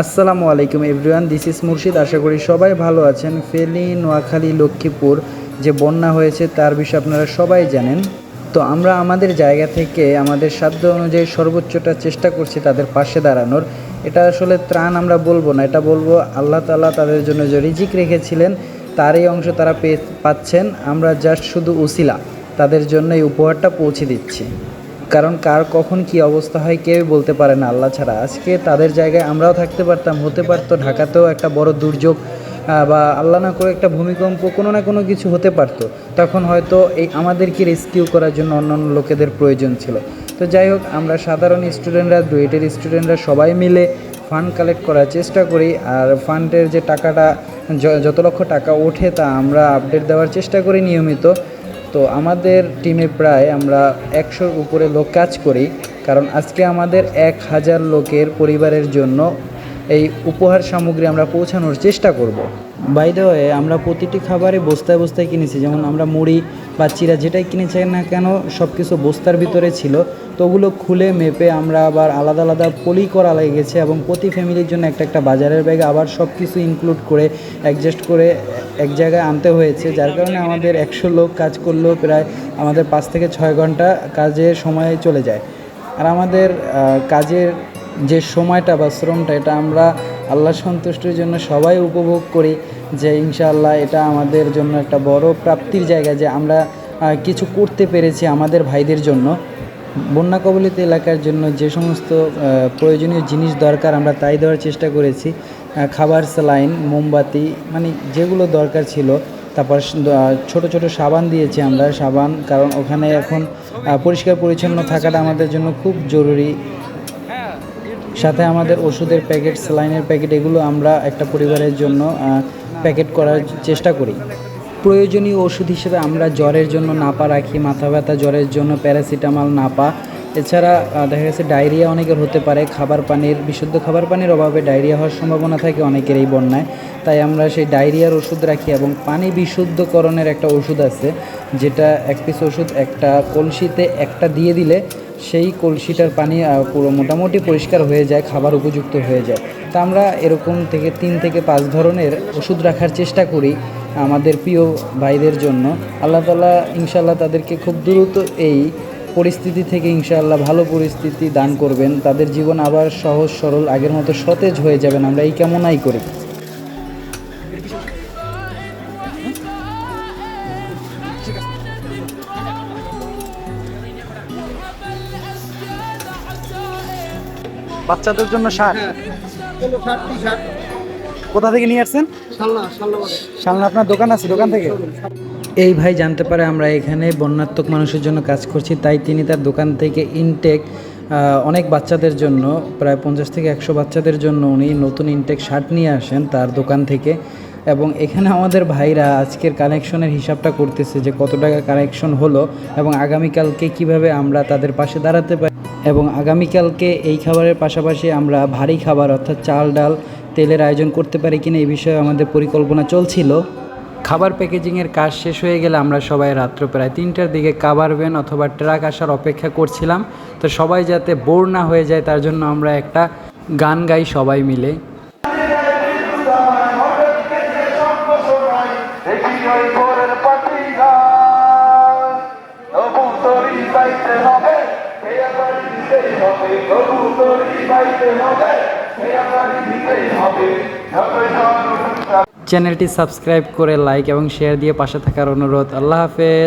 আসসালামু আলাইকুম everyone, this is মুর্শিদ। আশা করি সবাই ভালো আছেন। ফেলি নোয়াখালী, লক্ষ্মীপুর যে বন্যা হয়েছে, তার বিষয়ে আপনারা সবাই জানেন। তো আমরা আমাদের জায়গা থেকে আমাদের সাধ্য অনুযায়ী সর্বোচ্চটা চেষ্টা করছি তাদের পাশে দাঁড়ানোর। এটা আসলে ত্রাণ আমরা বলব না, এটা বলব আল্লাহ তালা তাদের জন্য যে রিজিক রেখেছিলেন তারই অংশ তারা পেয়ে পাচ্ছেন, আমরা জাস্ট শুধু উসিলা। তাদের জন্য এই উপহারটা পৌঁছে দিচ্ছি। কারণ কার কখন কি অবস্থা হয় কেউ বলতে পারে না, আল্লাহ ছাড়া। আজকে তাদের জায়গায় আমরাও থাকতে পারতাম, হতে পারতো, ঢাকাতেও একটা বড় দুর্যোগ বা আল্লাহ না করে একটা ভূমিকম্প, কোনো না কোনো কিছু হতে পারতো। তখন হয়তো এই আমাদেরকে রেস্কিউ করার জন্য অন্যান্য লোকেদের প্রয়োজন ছিল। তো যাই হোক, আমরা সাধারণ স্টুডেন্টরা ডুয়েটের স্টুডেন্টরা সবাই মিলে ফান্ড কালেক্ট করার চেষ্টা করি। আর ফান্ডের যে টাকাটা যত লক্ষ টাকা ওঠে তা আমরা আপডেট দেওয়ার চেষ্টা করি নিয়মিত। তো আমাদের টিমে প্রায় আমরা একশোর উপরে লোক কাজ করি। কারণ আজকে আমাদের এক হাজার লোকের পরিবারের জন্য এই উপহার সামগ্রী আমরা পৌঁছানোর চেষ্টা করব। বাই দ্য আমরা প্রতিটি খাবারে বস্তায় বস্তায় কিনেছি। যেমন আমরা মুড়ি বা চিরা যেটাই কিনেছি না কেন সব কিছু বস্তার ভিতরে ছিল। তো ওগুলো খুলে মেপে আমরা আবার আলাদা আলাদা পলি করা লেগেছে এবং প্রতি ফ্যামিলির জন্য একটা একটা বাজারের ব্যাগে আবার সব কিছু ইনক্লুড করে অ্যাডজাস্ট করে এক জায়গায় আনতে হয়েছে। যার কারণে আমাদের একশো লোক কাজ করলেও প্রায় আমাদের পাঁচ থেকে ছয় ঘণ্টা কাজের সময় চলে যায়। আর আমাদের কাজের যে সময়টা বা শ্রমটা, এটা আমরা আল্লাহ সন্তুষ্টির জন্য সবাই উপভোগ করি যে ইনশাআল্লাহ এটা আমাদের জন্য একটা বড় প্রাপ্তির জায়গা যে আমরা কিছু করতে পেরেছি আমাদের ভাইদের জন্য। বন্যা কবলিত এলাকার জন্য যে সমস্ত প্রয়োজনীয় জিনিস দরকার আমরা তাই দেওয়ার চেষ্টা করেছি। খাবার স্যালাইন, মোমবাতি মানে যেগুলো দরকার ছিল। তারপর ছোট ছোট সাবান দিয়েছি আমরা, সাবান, কারণ ওখানে এখন পরিষ্কার পরিচ্ছন্ন থাকাটা আমাদের জন্য খুব জরুরি। সাথে আমাদের ওষুধের প্যাকেট, স্যালাইনের প্যাকেট, এগুলো আমরা একটা পরিবারের জন্য প্যাকেট করার চেষ্টা করি। প্রয়োজনীয় ওষুধ হিসেবে আমরা জ্বরের জন্য নাপা রাখি, মাথা ব্যথা, জ্বরের জন্য প্যারাসিটামল নাপা। এছাড়া দেখা গেছে ডায়রিয়া অনেকের হতে পারে, খাবার পানির, বিশুদ্ধ খাবার পানির অভাবে ডায়রিয়া হওয়ার সম্ভাবনা থাকে অনেকের এই বন্যায়। তাই আমরা সেই ডায়রিয়ার ওষুধ রাখি এবং পানি বিশুদ্ধকরণের একটা ওষুধ আছে, যেটা এক পিস ওষুধ, একটা কলসিতে একটা দিয়ে দিলে সেই কলসিটার পানি পুরো মোটামুটি পরিষ্কার হয়ে যায়, খাবার উপযুক্ত হয়ে যায়। তা আমরা এরকম থেকে তিন থেকে পাঁচ ধরনের ওষুধ রাখার চেষ্টা করি আমাদের প্রিয় ভাইদের জন্য। আল্লাহ তালা ইনশাল্লাহ তাদেরকে খুব দ্রুত এই পরিস্থিতি থেকে ইনশাআল্লাহ ভালো পরিস্থিতি দান করবেন। তাদের জীবন আবার সহজ, সরল, আগের মতো সতেজ হয়ে যাবেন আমরা এই কামনাই করি। বাচ্চাদের জন্য শার্ট? কোথা থেকে নিয়ে আসছেন? সামনে আপনার দোকান আছে দোকান থেকে? এই ভাই জানতে পারে আমরা এখানে বন্যাত্মক মানুষের জন্য কাজ করছি তাই তিনি তার দোকান থেকে ইনটেক অনেক বাচ্চাদের জন্য প্রায় পঞ্চাশ থেকে একশো বাচ্চাদের জন্য উনি নতুন ইনটেক শার্ট নিয়ে আসেন তার দোকান থেকে। এবং এখানে আমাদের ভাইরা আজকের কানেকশনের হিসাবটা করতেছে যে কত টাকা কানেকশন হলো এবং আগামীকালকে কীভাবে আমরা তাদের পাশে দাঁড়াতে পারি। এবং আগামীকালকে এই খাবারের পাশাপাশি আমরা ভারী খাবার অর্থাৎ চাল, ডাল, তেলের আয়োজন করতে পারি কিনা এই বিষয়ে আমাদের পরিকল্পনা চলছিল। খাবার প্যাকেজিংয়ের কাজ শেষ হয়ে গেলে আমরা সবাই রাত্র প্রায় তিনটার দিকে কাবার ভ্যান অথবা ট্রাক আসার অপেক্ষা করছিলাম। তো সবাই যাতে বোর না হয়ে যায়, তার জন্য আমরা একটা গান গাই সবাই মিলে। চ্যানেলটি সাবস্ক্রাইব করে লাইক এবং শেয়ার দিয়ে পাশে থাকার অনুরোধ। আল্লাহ হাফেজ।